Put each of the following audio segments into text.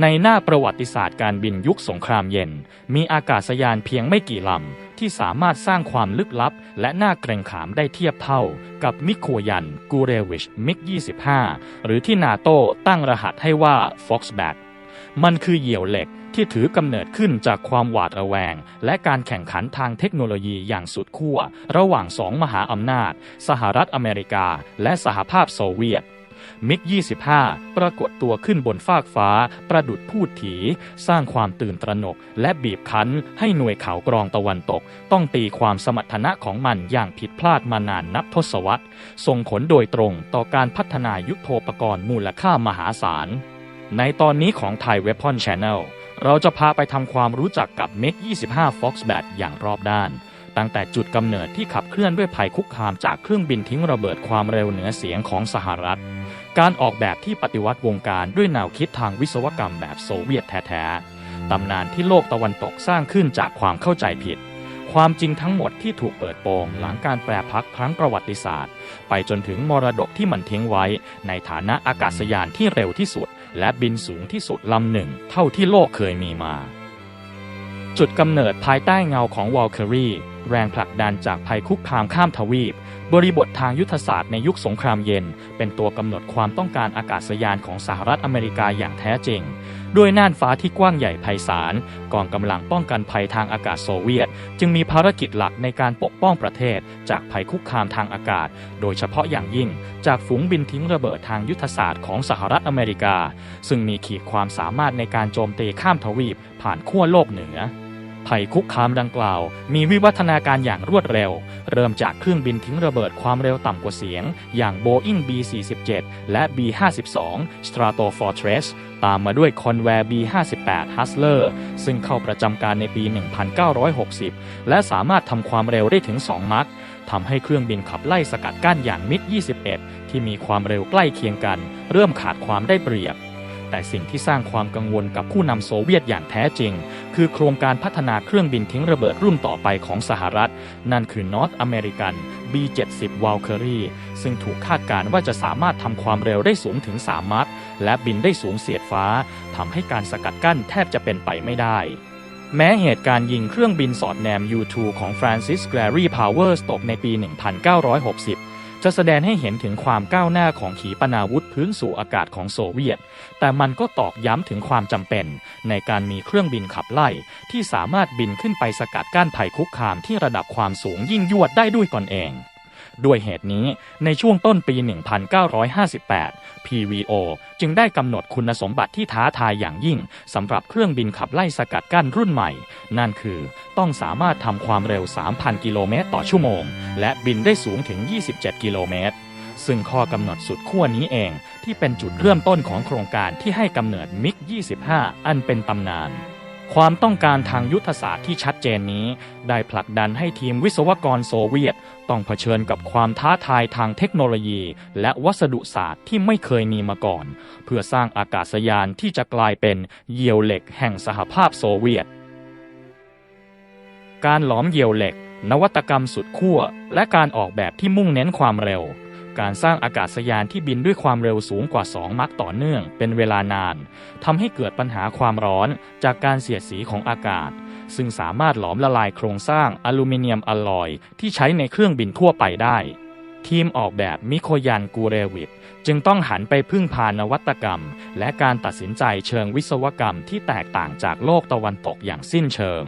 ในหน้าประวัติศาสตร์การบินยุคสงครามเย็น มีอากาศยานเพียงไม่กี่ลำ ที่สามารถสร้างความลึกลับ และน่าเกรงขามได้เทียบเท่า กับมิโคยันกูเรวิชมิก 25 หรือที่นาโต้ตั้งรหัสให้ว่า Foxbat มันคือเหยี่ยวเหล็กที่ถือกำเนิดขึ้นจากความหวาดระแวง และการแข่งขันทางเทคโนโลยีอย่างสุดขั้ว ระหว่างสองมหาอำนาจ สหรัฐอเมริกา และสหภาพโซเวียต มิก 25 ปรากฏตัวขึ้นบนฟากฟ้า ประดุดพูดถีสร้างความตื่นตระหนก และบีบคั้นให้หน่วยข่าวกรองตะวันตก ต้องตีความสมรรถนะของมันอย่างผิดพลาดมานานนับทศวรรษ ส่งผลโดยตรงต่อการพัฒนายุทโธปกรณ์มูลค่ามหาศาล ในตอนนี้ของ Thai Weapon Channel เราจะพาไปทำความรู้จักกับ m ิก25 Foxbat อย่างรอบด้าน ตั้งแต่จุดกำเนิดที่ขับเคลื่อนด้วยภัยคุกคามจากเครื่องบินทิ้งระเบิดความเร็วเหนือเสียงของสหรัฐ การออกแบบที่ปฏิวัติวงการด้วยแนวคิดทางวิศวกรรมแบบโซเวียตแท้ๆ ตำนานที่โลกตะวันตกสร้างขึ้นจากความเข้าใจผิด ความจริงทั้งหมดที่ถูกเปิดโปงหลังการแปรพักครั้งประวัติศาสตร์ ไปจนถึงมรดกที่มันทิ้งไว้ ในฐานะอากาศยานที่เร็วที่สุด และบินสูงที่สุดลำหนึ่ง เท่าที่โลกเคยมีมา จุดกำเนิดภายใต้เงาของวอลเคอรีแรงผลักดันจากภัยคุกคามข้ามทวีป บริบททางยุทธศาสตร์ในยุคสงครามเย็น เป็นตัวกำหนดความต้องการอากาศยานของสหรัฐอเมริกาอย่างแท้จริง ด้วยน่านฟ้าที่กว้างใหญ่ไพศาลกองกำลังป้องกันภัยทางอากาศโซเวียต จึงมีภารกิจหลักในการปกป้องประเทศ จากภัยคุกคามทางอากาศ โดยเฉพาะอย่างยิ่ง จากฝูงบินทิ้งระเบิดทางยุทธศาสตร์ของสหรัฐอเมริกา ซึ่งมีขีดความสามารถในการโจมตีข้ามทวีปผ่านขั้วโลกเหนือ ภัยคุกคามดังกล่าว มีวิวัฒนาการอย่างรวดเร็ว เริ่มจากเครื่องบินทิ้งระเบิดความเร็วต่ำกว่าเสียง อย่าง Boeing B-47 และ B-52 Stratofortress ตามมาด้วย Convair B-58 Hustler ซึ่งเข้าประจำการในปี 1960 และสามารถทำความเร็วได้ถึง 2 มัคทำให้เครื่องบินขับไล่สกัดกั้นอย่างมิก21 ที่มีความเร็วใกล้เคียงกัน เริ่มขาดความได้เปรียบ แต่สิ่งที่สร้างความกังวลกับผู้นำโซเวียตอย่างแท้จริง คือโครงการพัฒนาเครื่องบินทิ้งระเบิดรุ่นต่อไปของสหรัฐ นั่นคือ North American B-70 Valkyrie ซึ่งถูกคาดการณ์ว่าจะสามารถทำความเร็วได้สูงถึง 3 มัคและบินได้สูงเสียดฟ้าทำให้การสกัดกั้นแทบจะเป็นไปไม่ได้แม้เหตุการณ์ยิงเครื่องบินสอดแนม U-2 ของ Francis Gary Powers ตกในปี 1960 จะแสดงให้เห็นถึงความก้าวหน้าของขีปนาวุธพื้นสู่อากาศของโซเวียต แต่มันก็ตอกย้ำถึงความจำเป็น ในการมีเครื่องบินขับไล่ ที่สามารถบินขึ้นไปสกัดกั้นภัยคุกคามที่ระดับความสูงยิ่งยวดได้ด้วยตนเอง ด้วยเหตุนี้ในช่วงต้นปี 1958 PVO จึงได้กำหนดคุณสมบัติที่ท้าทายอย่างยิ่งสำหรับเครื่องบินขับไล่สกัดกั้นรุ่นใหม่ นั่นคือต้องสามารถทำความเร็ว 3,000 กิโลเมตรต่อชั่วโมง และบินได้สูงถึง 27 กิโลเมตรซึ่งข้อกำหนดสุดขั้วนี้เองที่เป็นจุดเริ่มต้นของโครงการที่ให้กำเนิดมิก 25 อันเป็นตำนาน ความต้องการทางยุทธศาสตร์ที่ชัดเจนนี้ ได้ผลักดันให้ทีมวิศวกรโซเวียต ต้องเผชิญกับความท้าทายทางเทคโนโลยี และวัสดุศาสตร์ที่ไม่เคยมีมาก่อน เพื่อสร้างอากาศยานที่จะกลายเป็นเหยี่ยวเหล็กแห่งสหภาพโซเวียต การหลอมเหยี่ยวเหล็ก นวัตกรรมสุดขั้วและการออกแบบที่มุ่งเน้นความเร็ว การสร้างอากาศยานที่บินด้วยความเร็วสูงกว่า 2 มัคต่อเนื่อง เป็นเวลานานทำให้เกิดปัญหาความร้อนจากการเสียดสีของอากาศ ซึ่งสามารถหลอมละลายโครงสร้างอลูมิเนียมอลลอย ที่ใช้ในเครื่องบินทั่วไปได้ ทีมออกแบบมิโคยันกูเรวิทจึงต้องหันไปพึ่งพานวัตกรรม และการตัดสินใจเชิงวิศวกรรมที่แตกต่างจากโลกตะวันตกอย่างสิ้นเชิง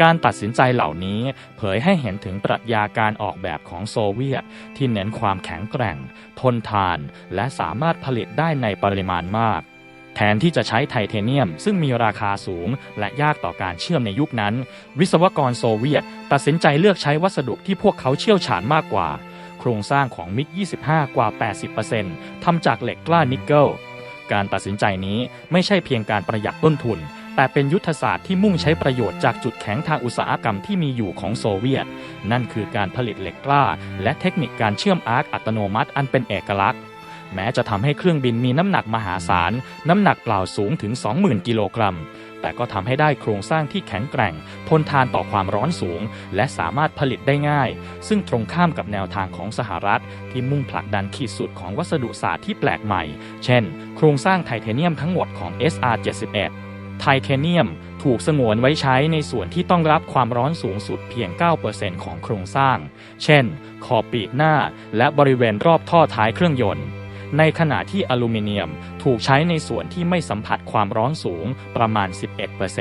การตัดสินใจเหล่านี้เผยให้เห็นถึงปรัชญาการออกแบบของโซเวียต ที่เน้นความแข็งแกร่ง ทนทาน และสามารถผลิตได้ในปริมาณมาก แทนที่จะใช้ไทเทเนียม ซึ่งมีราคาสูง และยากต่อการเชื่อมในยุคนั้น วิศวกรโซเวียต ตัดสินใจเลือกใช้วัสดุที่พวกเขาเชี่ยวชาญมากกว่า โครงสร้างของมิก 25 กว่า 80%ทำจากเหล็กกล้านิกเกิลการตัดสินใจนี้ไม่ใช่เพียงการประหยัดต้นทุน แต่เป็นยุทธศาสตร์ที่มุ่งใช้ประโยชน์จากจุดแข็งทางอุตสาหกรรมที่มีอยู่ของโซเวียต นั่นคือการผลิตเหล็กกล้า และเทคนิคการเชื่อมอาร์คอัตโนมัติอันเป็นเอกลักษณ์ แม้จะทำให้เครื่องบินมีน้ำหนักมหาศาล น้ำหนักเปล่าสูงถึง 20,000 กิโลกรัม แต่ก็ทำให้ได้โครงสร้างที่แข็งแกร่ง ทนทานต่อความร้อนสูง และสามารถผลิตได้ง่าย ซึ่งตรงข้ามกับแนวทางของสหรัฐ ที่มุ่งผลักดันขีดสุดของวัสดุศาสตร์ที่แปลกใหม่ เช่น โครงสร้างไทเทเนียมทั้งหมดของ SR71 ไทเทเนียม ถูกสงวนไว้ใช้ในส่วนที่ต้องรับความร้อนสูงสุดเพียง 9%ของโครงสร้าง เช่น ขอบปีกหน้า และบริเวณรอบท่อท้ายเครื่องยนต์ ในขณะที่อลูมิเนียมถูกใช้ในส่วนที่ไม่สัมผัสความร้อนสูงประมาณ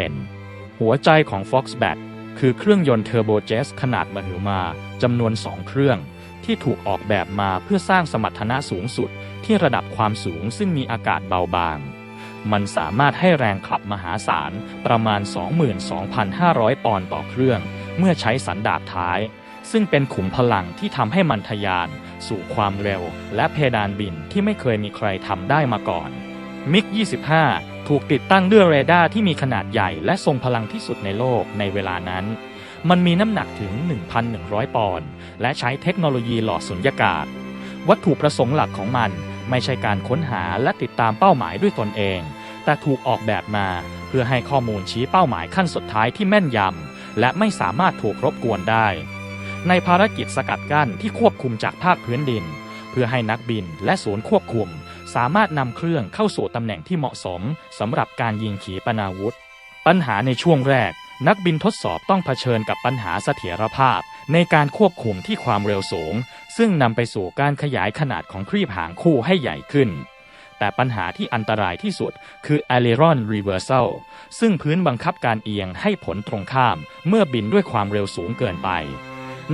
11%หัวใจของ Foxbat คือเครื่องยนต์เทอร์โบเจสขนาดมหึมาจำนวน 2 เครื่อง ที่ถูกออกแบบมาเพื่อสร้างสมรรถนะสูงสุดที่ระดับความสูงซึ่งมีอากาศเบาบาง มันสามารถให้แรงขับมหาศาลประมาณ 22,500 ปอนด์ต่อเครื่อง เมื่อใช้สันดาปท้าย ซึ่งเป็นขุมพลังที่ทำให้มันทะยาน สู่ความเร็ว และเพดานบินที่ไม่เคยมีใครทำได้มาก่อน มิก 25 ถูกติดตั้งด้วยเรดาร์ที่มีขนาดใหญ่และทรงพลังที่สุดในโลกในเวลานั้น มันมีน้ำหนักถึง 1,100 ปอนด์และใช้เทคโนโลยีหลอดสุญญากาศ วัตถุประสงค์หลักของมัน ไม่ใช่การค้นหาและติดตามเป้าหมายด้วยตนเอง แต่ถูกออกแบบมา เพื่อให้ข้อมูลชี้เป้าหมายขั้นสุดท้ายที่แม่นยำและไม่สามารถถูกรบกวนได้ ในภารกิจสกัดกั้นที่ควบคุมจากภาคพื้นดิน เพื่อให้นักบินและศูนย์ควบคุม สามารถนำเครื่องเข้าสู่ตำแหน่งที่เหมาะสมสำหรับการยิงขีปนาวุธ ปัญหาในช่วงแรกนักบินทดสอบต้องเผชิญกับปัญหาเสถียรภาพ ในการควบคุมที่ความเร็วสูง ซึ่งนำไปสู่การขยายขนาดของครีบหางคู่ให้ใหญ่ขึ้น แต่ปัญหาที่อันตรายที่สุดคือ aileron reversal ซึ่งพื้นบังคับการเอียงให้ผลตรงข้ามเมื่อบินด้วยความเร็วสูงเกินไป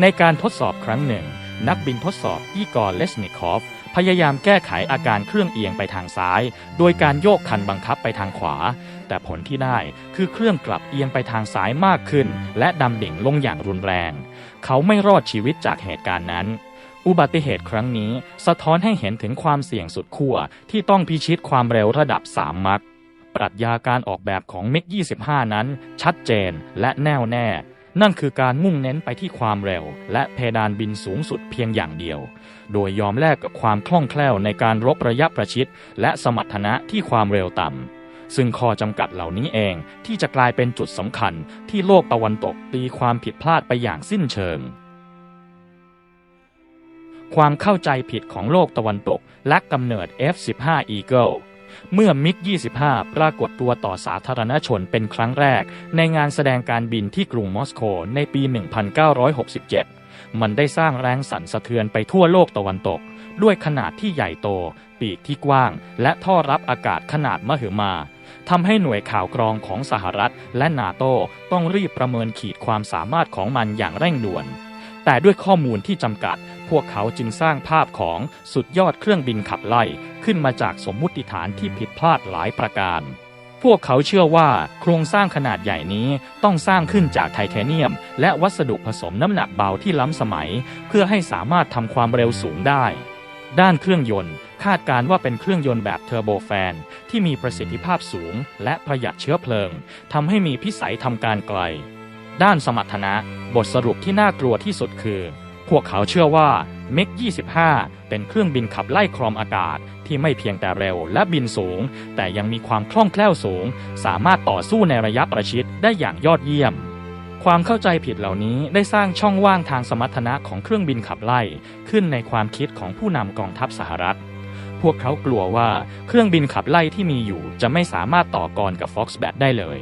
ในการทดสอบครั้งหนึ่ง นักบินทดสอบอีกอร์เลสนิคอฟพยายามแก้ไขอาการเครื่องเอียงไปทางซ้าย โดยการโยกคันบังคับไปทางขวา แต่ผลที่ได้คือเครื่องกลับเอียงไปทางซ้ายมากขึ้น และดำดิ่งลงอย่างรุนแรง เขาไม่รอดชีวิตจากเหตุการณ์นั้น อุบัติเหตุครั้งนี้สะท้อนให้เห็นถึงความเสี่ยงสุดขั้วที่ต้องพิชิตความเร็วระดับ 3 มัคปรัชญาการออกแบบของมิก25 นั้น ชัดเจนและแน่วแน่ นั่นคือการมุ่งเน้นไปที่ความเร็ว และเพดานบินสูงสุดเพียงอย่างเดียว โดยยอมแลกกับความคล่องแคล่วในการรบระยะประชิดและสมรรถนะที่ความเร็วต่ำ ซึ่งข้อจำกัดเหล่านี้เองที่จะกลายเป็นจุดสำคัญที่โลกตะวันตกตีความผิดพลาดไปอย่างสิ้นเชิง ความเข้าใจผิดของโลกตะวันตกและกำเนิด F-15 Eagle เมื่อมิก 25 ปรากฏตัวต่อสาธารณชนเป็นครั้งแรก ในงานแสดงการบินที่กรุงมอสโกในปี 1967 มันได้สร้างแรงสั่นสะเทือนไปทั่วโลกตะวันตก ด้วยขนาดที่ใหญ่โต ปีกที่กว้าง และท่อรับอากาศขนาดมหึมา ทำให้หน่วยข่าวกรองของสหรัฐและนาโตต้องรีบประเมินขีดความสามารถของมันอย่างเร่งด่วน แต่ด้วยข้อมูลที่จำกัด พวกเขาจึงสร้างภาพของสุดยอดเครื่องบินขับไล่ ขึ้นมาจากสมมุติฐานที่ผิดพลาดหลายประการพวกเขาเชื่อว่าโครงสร้างขนาดใหญ่นี้ต้องสร้างขึ้นจากไทเทเนียม และวัสดุผสมน้ำหนักเบาที่ล้ำสมัย เพื่อให้สามารถทำความเร็วสูงได้ ด้านเครื่องยนต์ คาดการว่าเป็นเครื่องยนต์แบบเทอร์โบแฟน ที่มีประสิทธิภาพสูง และประหยัดเชื้อเพลิงทำให้มีพิสัยทำการไกล ด้านสมรรถนะ บทสรุปที่น่ากลัวที่สุดคือ พวกเขาเชื่อว่ามิก25 เป็นเครื่องบินขับไล่ครอมอากาศ ที่ไม่เพียงแต่เร็วและบินสูง แต่ยังมีความคล่องแคล่วสูง สามารถต่อสู้ในระยะประชิดได้อย่างยอดเยี่ยมความเข้าใจผิดเหล่านี้ได้สร้างช่องว่างทางสมรรถนะของเครื่องบินขับไล่ ขึ้นในความคิดของผู้นำกองทัพสหรัฐ พวกเขากลัวว่าเครื่องบินขับไล่ที่มีอยู่จะไม่สามารถต่อกรกับ Foxbat ได้เลย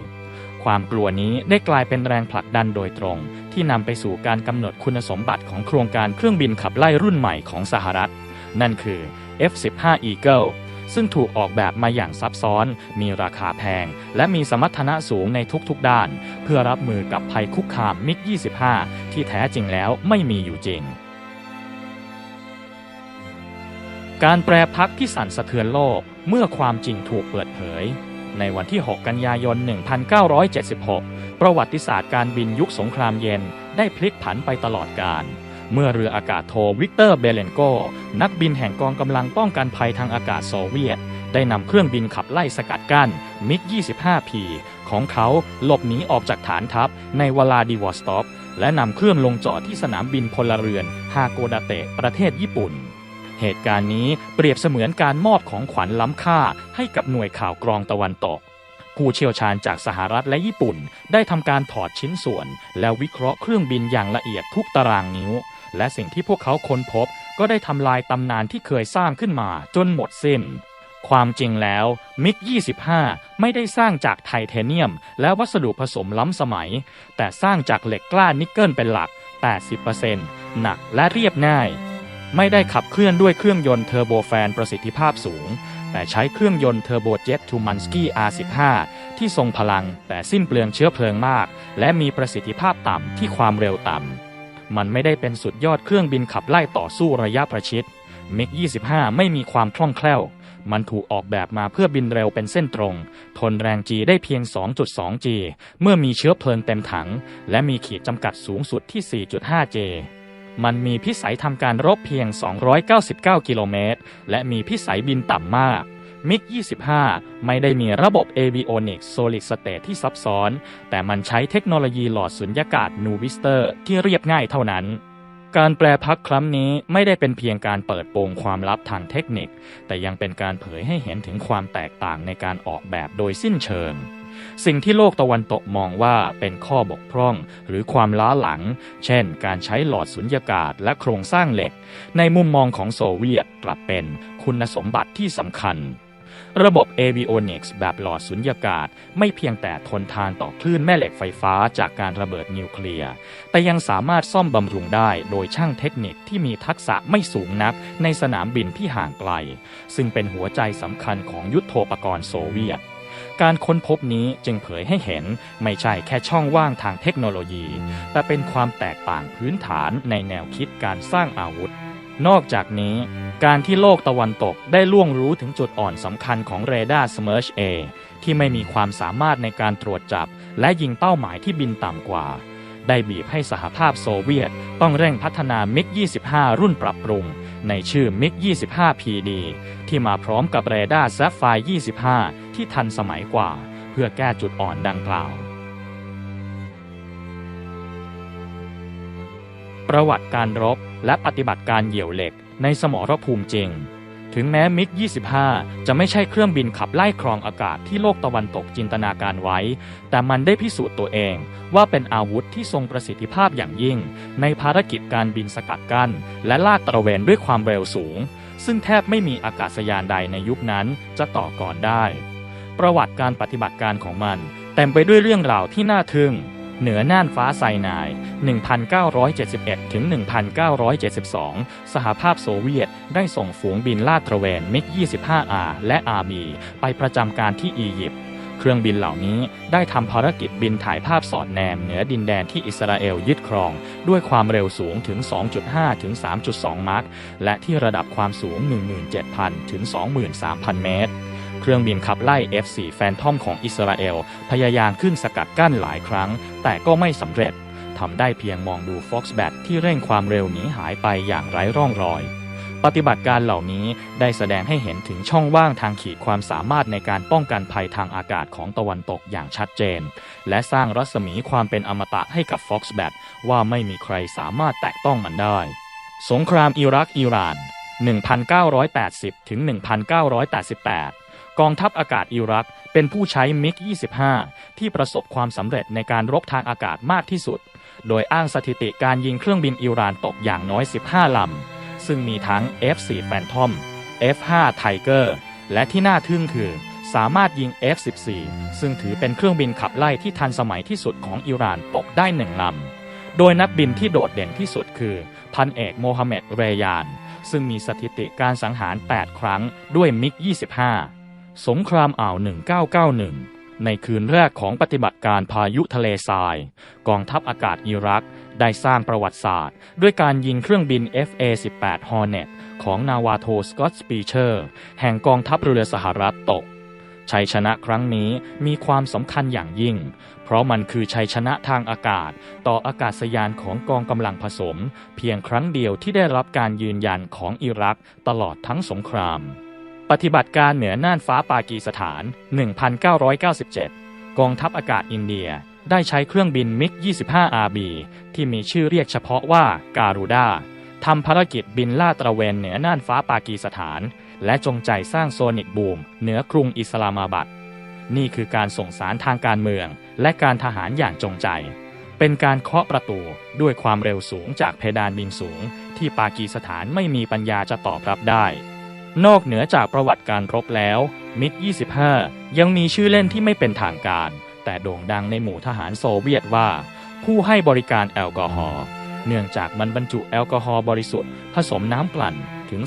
ความกลัวนี้ได้กลายเป็นแรงผลักดันโดยตรง ที่นำไปสู่การกำหนดคุณสมบัติของโครงการเครื่องบินขับไล่รุ่นใหม่ของสหรัฐ นั่นคือ F-15 Eagle ซึ่งถูกออกแบบมาอย่างซับซ้อน มีราคาแพง และมีสมรรถนะสูงในทุกๆด้าน เพื่อรับมือกับภัยคุกคามมิก 25 ที่แท้จริงแล้วไม่มีอยู่จริง การแปรพักที่สั่นสะเทือนโลกเมื่อความจริงถูกเปิดเผย ในวันที่ 6 กันยายน 1976 ประวัติศาสตร์การบินยุคสงครามเย็นได้พลิกผันไปตลอดกาลเมื่อเรืออากาศโทวิกเตอร์เบเลนโก นักบินแห่งกองกำลังป้องกันภัยทางอากาศโซเวียต ได้นำเครื่องบินขับไล่สกัดกั้นมิก 25P ของเขาหลบหนีออกจากฐานทัพในวลาดิวอสต็อกและนำเครื่องลงจอดที่สนามบินพลเรือนฮาโกดาเตะประเทศญี่ปุ่น เหตุการณ์นี้เปรียบเสมือนการมอบของขวัญล้ำค่าให้กับหน่วยข่าวกรองตะวันตก ผู้เชี่ยวชาญจากสหรัฐและญี่ปุ่น ได้ทำการถอดชิ้นส่วน แล้ววิเคราะห์เครื่องบินอย่างละเอียดทุกตารางนิ้ว และสิ่งที่พวกเขาค้นพบ ก็ได้ทำลายตำนานที่เคยสร้างขึ้นมาจนหมดสิ้น ความจริงแล้วมิก 25 ไม่ได้สร้างจากไทเทเนียม และวัสดุผสมล้ำสมัย แต่สร้างจากเหล็กกล้านิกเกิลเป็นหลัก 80%หนักและเรียบง่าย ไม่ได้ขับเคลื่อนด้วยเครื่องยนต์เทอร์โบแฟนประสิทธิภาพสูง แต่ใช้เครื่องยนต์เทอร์โบเจ็ตทูมันสกี้ R15 ที่ทรงพลังแต่สิ้นเปลืองเชื้อเพลิงมาก และมีประสิทธิภาพต่ำที่ความเร็วต่ำ มันไม่ได้เป็นสุดยอดเครื่องบินขับไล่ต่อสู้ระยะประชิดมิก25 ไม่มีความคล่องแคล่ว มันถูกออกแบบมาเพื่อบินเร็วเป็นเส้นตรง ทนแรง G ได้เพียง 2.2 G เมื่อมีเชื้อเพลิงเต็มถัง และมีขีดจำกัดสูงสุดที่ 4.5 J มันมีพิสัยทำการรบเพียง 299 กิโลเมตร และมีพิสัยบินต่ำมาก มิก 25 ไม่ได้มีระบบ Avionics Solid State ที่ซับซ้อน แต่มันใช้เทคโนโลยีหลอดสุญญากาศ n u v i s t e r ที่เรียบง่ายเท่านั้นการแปลพักครั้งนี้ไม่ได้เป็นเพียงการเปิดโปงความลับทางเทคนิค แต่ยังเป็นการเผยให้เห็นถึงความแตกต่างในการออกแบบโดยสิ้นเชิง สิ่งที่โลกตะวันตกมองว่าเป็นข้อบกพร่องหรือความล้าหลัง เช่น การใช้หลอดสุญญากาศและโครงสร้างเหล็ก ในมุมมองของโซเวียตกลับเป็นคุณสมบัติที่สำคัญระบบ Avionics แบบหลอดสุญญากาศ ไม่เพียงแต่ทนทานต่อคลื่นแม่เหล็กไฟฟ้าจากการระเบิดนิวเคลียร์ แต่ยังสามารถซ่อมบำรุงได้โดยช่างเทคนิคที่มีทักษะไม่สูงนักในสนามบินที่ห่างไกล ซึ่งเป็นหัวใจสำคัญของยุทโธปกรณ์โซเวียต การค้นพบนี้จึงเผยให้เห็นไม่ใช่แค่ช่องว่างทางเทคโนโลยี แต่เป็นความแตกต่างพื้นฐานในแนวคิดการสร้างอาวุธ นอกจากนี้การที่โลกตะวันตกได้ล่วงรู้ถึงจุดอ่อนสำคัญของเรดาร์ Smerch A ที่ไม่มีความสามารถในการตรวจจับ และยิงเป้าหมายที่บินต่ำกว่า ได้บีบให้สหภาพโซเวียตต้องเร่งพัฒนามิก 25 รุ่นปรับปรุง ในชื่อมิก 25 PD ที่มาพร้อมกับเรดาร์ Sapphire 25 ที่ทันสมัยกว่า เพื่อแก้จุดอ่อนดังกล่าว ประวัติการรบและปฏิบัติการเหยี่ยวเหล็กในสมรภูมิจริง ถึงแม้มิก 25 จะไม่ใช่เครื่องบินขับไล่ครองอากาศที่โลกตะวันตกจินตนาการไว้ แต่มันได้พิสูจน์ตัวเองว่าเป็นอาวุธที่ทรงประสิทธิภาพอย่างยิ่ง ในภารกิจการบินสกัดกั้น และลาดตระเวนด้วยความเร็วสูง ซึ่งแทบไม่มีอากาศยานใดในยุคนั้นจะต่อก่อนได้ ประวัติการปฏิบัติการของมันเต็มไปด้วยเรื่องราวที่น่าทึ่ง เหนือน่านฟ้าไซนาย 1971 ถึง 1972 สหภาพโซเวียตได้ส่งฝูงบินลาดตระเวนมิก 25R และ RB ไปประจำการที่อียิปต์ เครื่องบินเหล่านี้ได้ทำภารกิจบินถ่ายภาพสอดแนมเหนือดินแดนที่อิสราเอลยึดครอง ด้วยความเร็วสูงถึง 2.5 ถึง 3.2มาร์คและที่ระดับความสูง 17,000 ถึง 23,000 เมตร เครื่องบินขับไล่ F4 Phantom ของอิสราเอล พยายามขึ้นสกัดกั้นหลายครั้ง แต่ก็ไม่สำเร็จทำได้เพียงมองดู Foxbat ที่เร่งความเร็วหนีหายไปอย่างไร้ร่องรอย ปฏิบัติการเหล่านี้ได้แสดงให้เห็นถึงช่องว่างทางขีดความสามารถในการป้องกันภัยทางอากาศของตะวันตกอย่างชัดเจน และสร้างรัศมีความเป็นอมตะให้กับ Foxbat ว่าไม่มีใครสามารถแตะต้องมันได้ สงครามอิรักอิหร่าน 1980ถึง1988 กองทัพอากาศอิรักเป็นผู้ใช้มิก 25 ที่ประสบความสำเร็จในการรบทางอากาศมากที่สุด โดยอ้างสถิติการยิงเครื่องบินอิหร่านตกอย่างน้อย 15 ลำ ซึ่งมีทั้ง F4 Phantom F5 Tiger และที่น่าทึ่งคือ สามารถยิง F14 ซึ่งถือเป็นเครื่องบินขับไล่ที่ทันสมัยที่สุดของอิหร่านตกได้หนึ่งลำ โดยนักบินที่โดดเด่นที่สุดคือ พันเอกโมฮัมเหม็ด เรยาน ซึ่งมีสถิติการสังหาร 8 ครั้งด้วยมิก 25 สงครามอ่าว 1991 ในคืนแรกของปฏิบัติการพายุทะเลทราย กองทัพอากาศอิรัก ได้สร้างประวัติศาสตร์ ด้วยการยิงเครื่องบิน FA-18 Hornet ของนาวาโทสกอตสปีเชอร์ แห่งกองทัพเรือสหรัฐตก ชัยชนะครั้งนี้มีความสำคัญอย่างยิ่ง เพราะมันคือชัยชนะทางอากาศ ต่ออากาศยานของกองกำลังผสม เพียงครั้งเดียวที่ได้รับการยืนยันของอิรักตลอดทั้งสงคราม ปฏิบัติการเหนือน่านฟ้าปากีสถาน 1997 กองทัพอากาศอินเดียได้ใช้เครื่องบินมิก 25RB ที่มีชื่อเรียกเฉพาะว่าการูดาทำภารกิจบินลาดตระเวนเหนือน่านฟ้าปากีสถาน และจงใจสร้างโซนิกบูม เหนือกรุงอิสลามาบัด นี่คือการส่งสารทางการเมือง และการทหารอย่างจงใจ เป็นการเคาะประตูด้วยความเร็วสูงจากเพดานบินสูง ที่ปากีสถานไม่มีปัญญาจะตอบรับได้ นอกเหนือจากประวัติการรบแล้ว มิก 25 ยังมีชื่อเล่นที่ไม่เป็นทางการ แต่โด่งดังในหมู่ทหารโซเวียตว่า ผู้ให้บริการแอลกอฮอล์เนื่องจากมันบรรจุแอลกอฮอล์บริสุทธิ์ผสมน้ำกลั่นถึง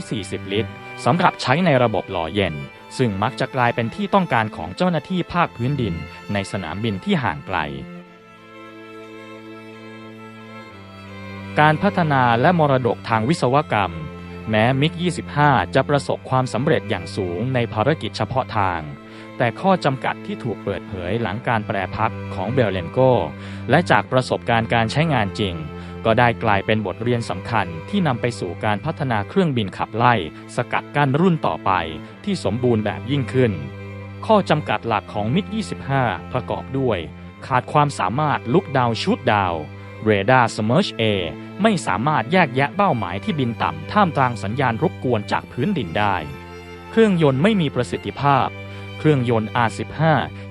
240 ลิตรสำหรับใช้ในระบบหล่อเย็น ซึ่งมักจะกลายเป็นที่ต้องการของเจ้าหน้าที่ภาคพื้นดิน ในสนามบินที่ห่างไกล การพัฒนาและมรดกทางวิศวกรรม แม้มิก 25 จะประสบความสำเร็จอย่างสูงในภารกิจเฉพาะทาง แต่ข้อจำกัดที่ถูกเปิดเผยหลังการแปรพักของเบลเลนโกและจากประสบการณ์การใช้งานจริง ก็ได้กลายเป็นบทเรียนสำคัญที่นำไปสู่การพัฒนาเครื่องบินขับไล่ สกัดกั้นรุ่นต่อไปที่สมบูรณ์แบบยิ่งขึ้น ข้อจำกัดหลักของมิก 25 ประกอบด้วย ขาดความสามารถลุกดาวชุดดาว เรดาร์สม r ร์ชเอไม่สามารถแยกแยะเป้าหมายที่บินต่ำท่ามกลางสัญญาณรบกวนจากพื้นดินได้ เครื่องยนต์ไม่มีประสิทธิภาพ เครื่องยนต์ R15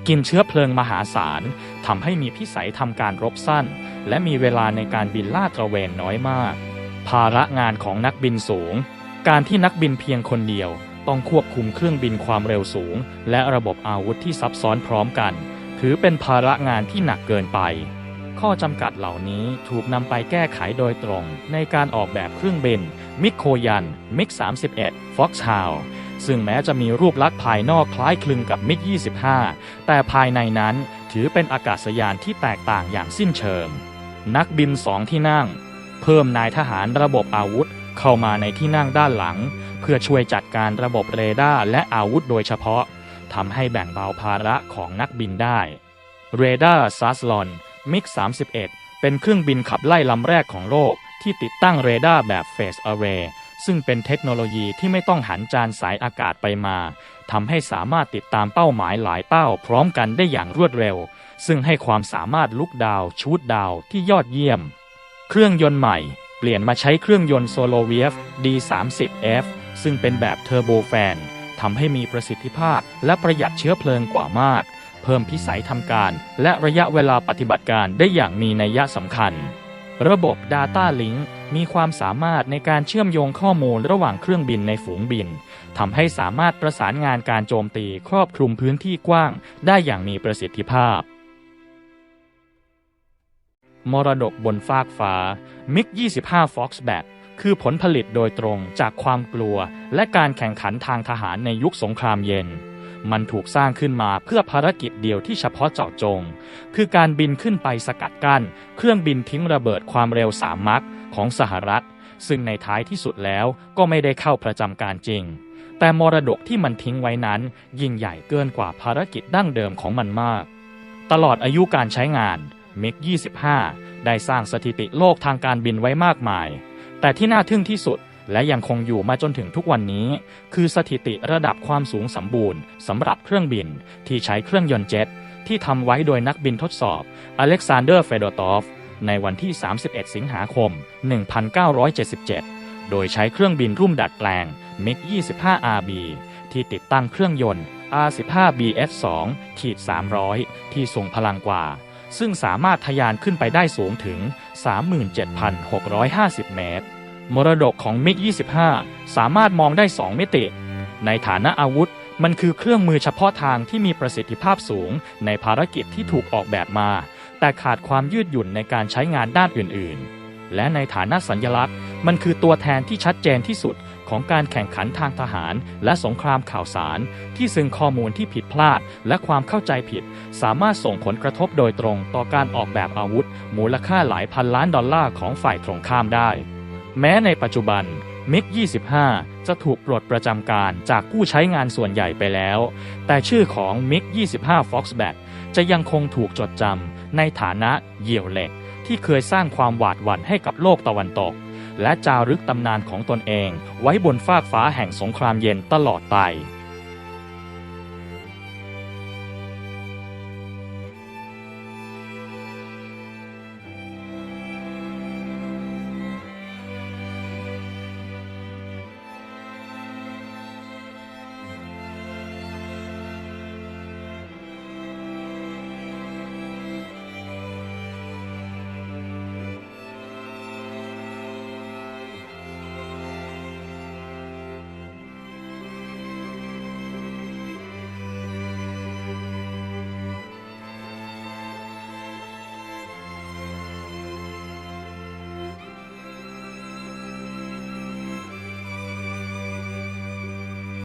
กินเชื้อเพลิงมหาศาลทำให้มีพิสัยทำการรบสั้น และมีเวลาในการบินลาดตระเวนน้อยมาก ภาระงานของนักบินสูง การที่นักบินเพียงคนเดียว ต้องควบคุมเครื่องบินความเร็วสูง และระบบอาวุธที่ซับซ้อนพร้อมกัน ถือเป็นภาระงานที่หนักเกินไป ข้อจำกัดเหล่านี้ถูกนำไปแก้ไขโดยตรงในการออกแบบเครื่องบิน มิกโคยัน มิก 31 Fox h o u ซึ่งแม้จะมีรูปลักษณ์ภายนอกคล้ายคลึงกับมิก 25 แต่ภายในนั้นถือเป็นอากาศยานที่แตกต่างอย่างสิ้นเชิง นักบินสองที่นั่ง เพิ่มนายทหารระบบอาวุธเข้ามาในที่นั่งด้านหลัง เพื่อช่วยจัดการระบบเรดาร์และอาวุธโดยเฉพาะทำให้แบ่งเบาภาระของนักบินได้เรดาร์ซัสลอน มิก 31 เป็นเครื่องบินขับไล่ลำแรกของโลกที่ติดตั้งเรดาร์แบบ Phase Array ซึ่งเป็นเทคโนโลยีที่ไม่ต้องหันจานสายอากาศไปมาทำให้สามารถติดตามเป้าหมายหลายเป้าพร้อมกันได้อย่างรวดเร็ว ซึ่งให้ความสามารถลุกดาวชูดดาวที่ยอดเยี่ยม เครื่องยนต์ใหม่ เปลี่ยนมาใช้เครื่องยนต์โซโลเวียฟ D30F ซึ่งเป็นแบบเทอร์โบแฟนทำให้มีประสิทธิภาพและประหยัดเชื้อเพลิงกว่ามาก เพิ่มพิสัยทำการ และระยะเวลาปฏิบัติการได้อย่างมีนัยสำคัญ ระบบ Data Link มีความสามารถในการเชื่อมโยงข้อมูลระหว่างเครื่องบินในฝูงบินทำให้สามารถประสานงานการโจมตีครอบคลุมพื้นที่กว้าง ได้อย่างมีประสิทธิภาพ มรดกบนฟากฟ้า MiG 25 Foxbat คือผลผลิตโดยตรงจากความกลัว และการแข่งขันทางทหารในยุคสงครามเย็น มันถูกสร้างขึ้นมาเพื่อภารกิจเดียวที่เฉพาะเจาะจง คือการบินขึ้นไปสกัดกั้น เครื่องบินทิ้งระเบิดความเร็วสามมักของสหรัฐ ซึ่งในท้ายที่สุดแล้วก็ไม่ได้เข้าประจำการจริง แต่มรดกที่มันทิ้งไว้นั้น ยิ่งใหญ่เกินกว่าภารกิจดั้งเดิมของมันมาก ตลอดอายุการใช้งานเมก25 ได้สร้างสถิติโลกทางการบินไว้มากมาย แต่ที่น่าทึ่งที่สุด และยังคงอยู่มาจนถึงทุกวันนี้ คือสถิติระดับความสูงสมบูรณ์สำหรับเครื่องบินที่ใช้เครื่องยนต์เจ็ตที่ทำไว้โดยนักบินทดสอบอเล็กซานเดอร์เฟโดตอฟในวันที่ 31 สิงหาคม 1977 โดยใช้เครื่องบินรุ่มดัดแปลง MiG 25 RB ที่ติดตั้งเครื่องยนต์ R15BF2 ขีด300 ที่ทรงพลังกว่า ซึ่งสามารถทะยานขึ้นไปได้สูงถึง 37,650 เมตร มรดกของ MiG 25 สามารถมองได้ 2 มิติ ในฐานะอาวุธ มันคือเครื่องมือเฉพาะทางที่มีประสิทธิภาพสูง ในภารกิจที่ถูกออกแบบมา แต่ขาดความยืดหยุ่นในการใช้งานด้านอื่นๆ และในฐานะสัญลักษณ์ มันคือตัวแทนที่ชัดเจนที่สุดของการแข่งขันทางทหาร และสงครามข่าวสาร ที่ซึ่งข้อมูลที่ผิดพลาด และความเข้าใจผิด สามารถส่งผลกระทบโดยตรงต่อการออกแบบอาวุธ มูลค่าหลายพันล้านดอลลาร์ของฝ่ายตรงข้ามได้ แม้ในปัจจุบันมิก25 จะถูกปลดประจำการจากผู้ใช้งานส่วนใหญ่ไปแล้ว แต่ชื่อของมิก25 Foxbat จะยังคงถูกจดจำในฐานะเหยี่ยวเหล็ก ที่เคยสร้างความหวาดหวั่นให้กับโลกตะวันตก และจารึกตำนานของตนเองไว้บนฟากฟ้าแห่งสงครามเย็นตลอดไป